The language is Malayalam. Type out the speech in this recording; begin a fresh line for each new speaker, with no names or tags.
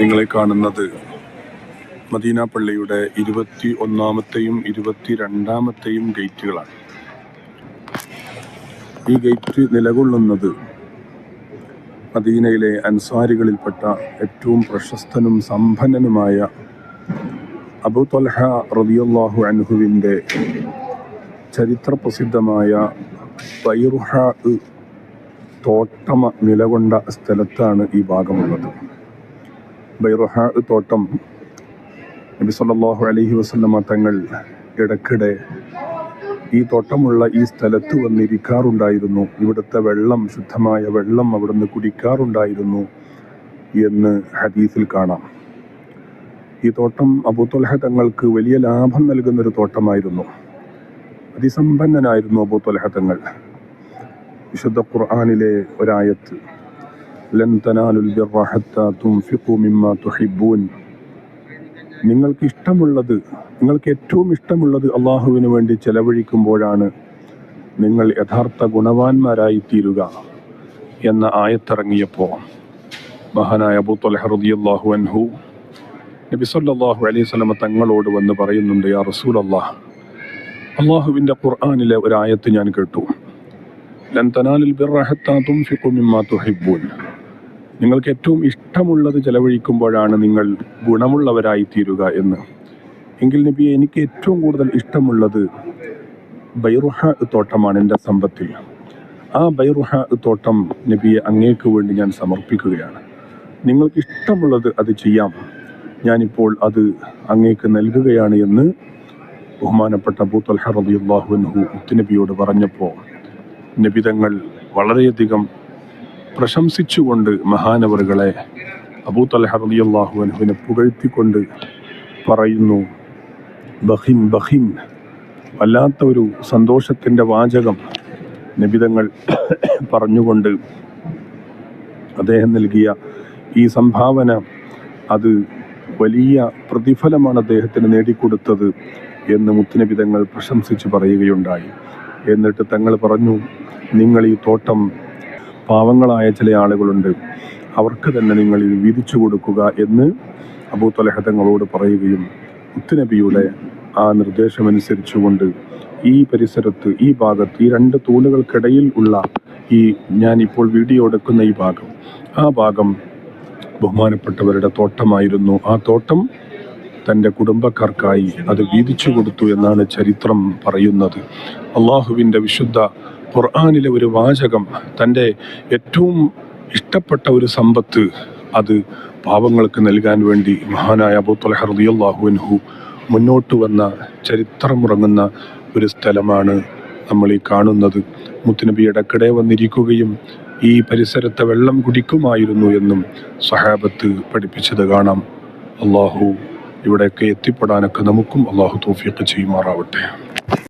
നിങ്ങളെ കാണുന്നത്. മദീന പള്ളിയുടെ ഇരുപത്തി ഒന്നാമത്തെയും ഇരുപത്തി രണ്ടാമത്തെയും ഗേറ്റുകളാണ്. ഈ ഗേറ്റ് നിലകൊള്ളുന്നത് മദീനയിലെ അൻസാരികളിൽപ്പെട്ട ഏറ്റവും പ്രശസ്തനും സമ്പന്നനുമായ അബു തൊൽഹ റതിയല്ലാഹു അൻഹുവിന്റെ ചരിത്രപ്രസിദ്ധമായ പ്രസിദ്ധമായ തോട്ടമ നിലകൊണ്ട സ്ഥലത്താണ് ഈ ഭാഗമുള്ളത്. ബൈറുഹ തോട്ടം നബി സല്ലാഹു അലഹി വസ്ലമ തങ്ങൾ ഇടക്കിടെ ഈ തോട്ടമുള്ള ഈ സ്ഥലത്ത് വന്നിരിക്കാറുണ്ടായിരുന്നു. ഇവിടുത്തെ വെള്ളം ശുദ്ധമായ വെള്ളം അവിടുന്ന് കുടിക്കാറുണ്ടായിരുന്നു എന്ന് ഹദീസിൽ കാണാം. ഈ തോട്ടം അബൂത്തൊലഹ തങ്ങൾക്ക് വലിയ ലാഭം നൽകുന്നൊരു തോട്ടമായിരുന്നു. അതിസമ്പന്നനായിരുന്നു അബൂത്തൊലഹ തങ്ങൾ. വിശുദ്ധ ഖുർആാനിലെ ഒരായത്ത് ലൻ തനാലുൽ ബിർറ ഹത്താ തുംഫിഖു മിമ്മാ തുഹിബ്ബൂൻ നിങ്ങൾക്ക് ഇഷ്ടമുള്ളത് നിങ്ങൾക്ക് ഏറ്റവും ഇഷ്ടമുള്ളത് അള്ളാഹുവിന് വേണ്ടി ചെലവഴിക്കുമ്പോഴാണ് നിങ്ങൾ യഥാർത്ഥ ഗുണവാന്മാരായി തീരുക എന്ന ആയത്തിറങ്ങിയപ്പോൾ മഹാനായ അബൂ തൊലഹ റളിയല്ലാഹു അൻഹു നബി സല്ലല്ലാഹു അലൈഹി വസല്ലമ തങ്ങളോട് വന്ന് പറയുന്നുണ്ട് യാ റസൂൽ അള്ളാഹ് അള്ളാഹുവിന്റെ ഖുർആാനിലെ ഒരു ആയത്ത് ഞാൻ കേട്ടു. ലൻ തനാലിൽ ബിർറ ഹത്താ തുൻഫിഖു മിമ്മാ തുഹിബ്ബൂൻ. നിങ്ങൾക്ക് ഏറ്റവും ഇഷ്ടമുള്ളത് ചെലവഴിക്കുമ്പോഴാണ് നിങ്ങൾ ഗുണമുള്ളവരായി തീരുക എന്ന്. എങ്കിൽ നബിയെ എനിക്ക് ഏറ്റവും കൂടുതൽ ഇഷ്ടമുള്ളത് ബൈറുഹ തോട്ടമാണ് എന്റെ സമ്പത്തിൽ. ആ ബൈറുഹ തോട്ടം നബിയെ അങ്ങേക്ക് വേണ്ടി ഞാൻ സമർപ്പിക്കുകയാണ്. നിങ്ങൾക്ക് ഇഷ്ടമുള്ളത് അത് ചെയ്യാം. ഞാനിപ്പോൾ അത് അങ്ങേക്ക് നൽകുകയാണ് എന്ന് ബഹുമാനപ്പെട്ട അബൂത്തൽഹ റളിയല്ലാഹു അൻഹു നബിയോട് പറഞ്ഞപ്പോൾ നബിതങ്ങൾ വളരെയധികം പ്രശംസിച്ചുകൊണ്ട് മഹാനവറുകളെ അബൂ തലഹ റളിയല്ലാഹു അൻഹുവിനെ പുകഴ്ത്തിക്കൊണ്ട് പറയുന്നു ബഹിം ബഹിം. വല്ലാത്ത ഒരു സന്തോഷത്തിന്റെ വാചകം നിബിതങ്ങൾ പറഞ്ഞുകൊണ്ട് അദ്ദേഹം നൽകിയ ഈ സംഭാവന അത് വലിയ പ്രതിഫലമാണ് അദ്ദേഹത്തിന് നേടിക്കൊടുത്തത് എന്ന് മുത്തുനബിതങ്ങൾ പ്രശംസിച്ച് പറയുകയുണ്ടായി. എന്നിട്ട് തങ്ങൾ പറഞ്ഞു നിങ്ങൾ ഈ തോട്ടം പാവങ്ങളായ ചില ആളുകളുണ്ട്. അവർക്ക് തന്നെ നിങ്ങൾ ഇത് വിധിച്ചു കൊടുക്കുക എന്ന് അബൂ തൊലഹ പറയുകയും മുത്തുനബിയുടെ ആ നിർദ്ദേശമനുസരിച്ചുകൊണ്ട് ഈ പരിസരത്ത് ഈ ഭാഗത്ത് ഈ രണ്ട് തൂണുകൾക്കിടയിൽ ഉള്ള ഈ ഞാൻ ഇപ്പോൾ വീഡിയോ എടുക്കുന്ന ഈ ഭാഗം ആ ഭാഗം ബഹുമാനപ്പെട്ടവരുടെ തോട്ടമായിരുന്നു. ആ തോട്ടം തന്റെ കുടുംബക്കാർക്കായി അത് വീതിച്ചു കൊടുത്തു എന്നാണ് ചരിത്രം പറയുന്നത്. അള്ളാഹുവിന്റെ വിശുദ്ധ ഖുർആാനിലെ ഒരു വാചകം തന്റെ ഏറ്റവും ഇഷ്ടപ്പെട്ട ഒരു സമ്പത്ത് അത് പാവങ്ങൾക്ക് നൽകാൻ വേണ്ടി മഹാനായ അബൂത്തലഹ റളിയല്ലാഹു മുന്നോട്ട് വന്ന ചരിത്രമുറങ്ങുന്ന ഒരു സ്ഥലമാണ് നമ്മൾ ഈ കാണുന്നത്. മുത്തുനബി ഇടക്കിടെ വന്നിരിക്കുകയും ഈ പരിസരത്തെ വെള്ളം കുടിക്കുമായിരുന്നു എന്നും സഹാബത്ത് പഠിപ്പിച്ചത് കാണാം. അള്ളാഹു ഇവിടെയൊക്കെ എത്തിപ്പെടാനൊക്കെ നമുക്കും അള്ളാഹു തോഫിയൊക്കെ ചെയ്യുമാറാവട്ടെ.